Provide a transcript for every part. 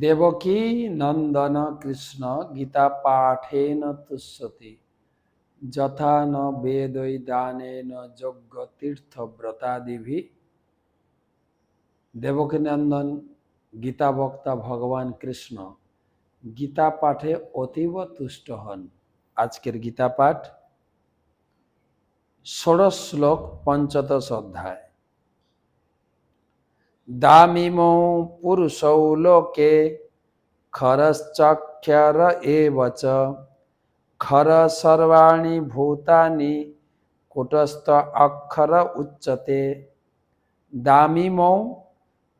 দেবকী নন্দন কৃষ্ণ গীতা পাঠেন তুষ্যতি। যথা ন বেদৈ দানেন যজ্ঞ তীর্থ ব্রতাদিভি। দেবকী নন্দন, গীতা বক্তা ভগবান কৃষ্ণ, গীতা পাঠে অতীব তুষ্ট হন। আজকের গীতা পাঠ ষোড়শ শ্লোক পঞ্চদশ অধ্যায়। দামিমৌ পুরুষৌ লোকে খরশ্চক্ষর এব চ খর সর্বাণি ভূতানি কুটস্থ অক্ষর উচ্যতে দামিমৌ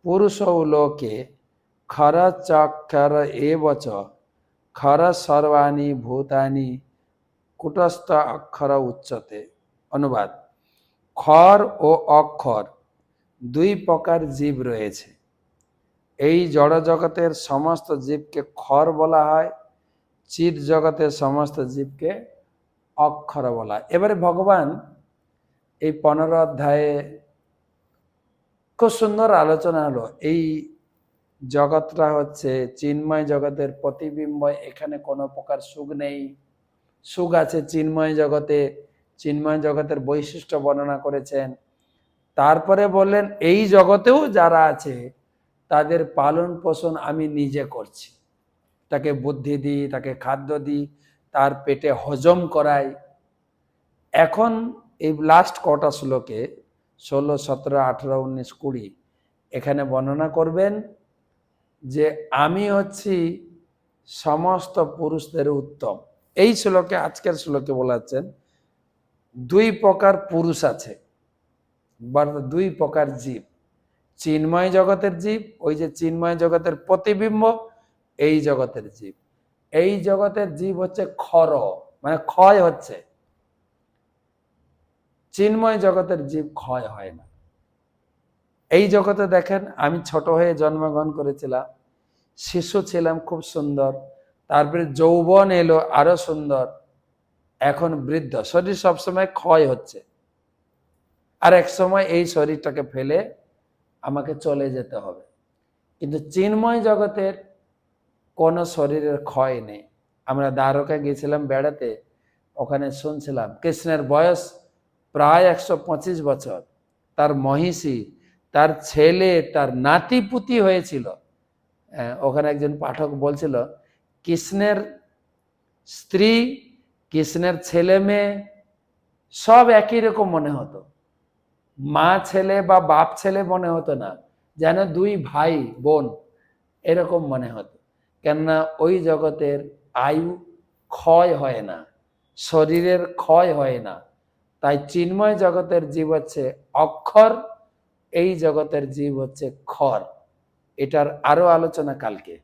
পুরুষৌ লোকে খর চক্ষর এব চ খর সর্বাণি ভূতানি কুটস্থ অক্ষর উচ্চতে অনুবাদ খর ও অক্ষর দুই প্রকার জীব রয়েছে। এই জড় জগতের সমস্ত জীবকে খর বলা হয়, চির জগতের সমস্ত জীবকে অক্ষর বলা হয়। এবারে ভগবান এই পনেরো অধ্যায়ে খুব সুন্দর আলোচনা হলো। এই জগৎটা হচ্ছে চিন্ময় জগতের প্রতিবিম্ব, এখানে কোনো প্রকার সুখ নেই। সুখ আছে, চিন্ময় জগতে, চিন্ময় জগতের বৈশিষ্ট্য বর্ণনা করেছেন। তারপরে বললেন, এই জগতেও যারা আছে, তাদের পালন পোষণ আমি নিজে করছি। তাকে বুদ্ধি দিই, তাকে খাদ্য দিই, তার পেটে হজম করাই। এখন এই লাস্ট কটা শ্লোকে, ষোলো, সতেরো, আঠেরো, উনিশ, কুড়ি, এখানে বর্ণনা করবেন যে, আমি হচ্ছি সমস্ত পুরুষদের উত্তম। এই শ্লোকে, আজকের শ্লোকে বলাচ্ছেন দুই প্রকার পুরুষ আছে। দুই প্রকার জীব। চিন্ময় জগতের জীব, ওই যে চিন্ময় জগতের প্রতিবিম্ব, এই জগতের জীব। এই জগতের জীব হচ্ছে খর মানে ক্ষয় হচ্ছে। চিন্ময় জগতের জীব ক্ষয় হয় না। এই জগতে দেখেন, আমি ছোট হয়ে জন্মগ্রহণ করেছিলাম, শিশু ছিলাম খুব সুন্দর, তারপরে যৌবন এলো আরও সুন্দর, এখন বৃদ্ধ, শরীর সবসময় ক্ষয় হচ্ছে। আর এক সময় এই শরীরটাকে ফেলে আমাকে চলে যেতে হবে। কিন্তু চিন্ময় জগতের কোনো শরীরের ক্ষয় নেই। আমরা দ্বারকা গিয়েছিলাম বেড়াতে ওখানে শুনছিলাম কৃষ্ণের বয়স প্রায় একশো পঁচিশ বছর। তার মহিষী তার ছেলে তার নাতিপুতি হয়েছিল। হ্যাঁ, ওখানে একজন পাঠক বলছিল কৃষ্ণের স্ত্রী কৃষ্ণের ছেলে মেয়ে সব একই রকম মনে হতো। মা ছেলে বা বাপ ছেলে মনে হতো না, যেন দুই ভাই, বোন এরকম মনে হতো। কেননা ওই জগতের আয়ু ক্ষয় হয় না, শরীরের ক্ষয় হয় না। তাই চিন্ময় জগতের জীব হচ্ছে অক্ষর, এই জগতের জীব হচ্ছে খর। এটার আরও আলোচনা কালকে।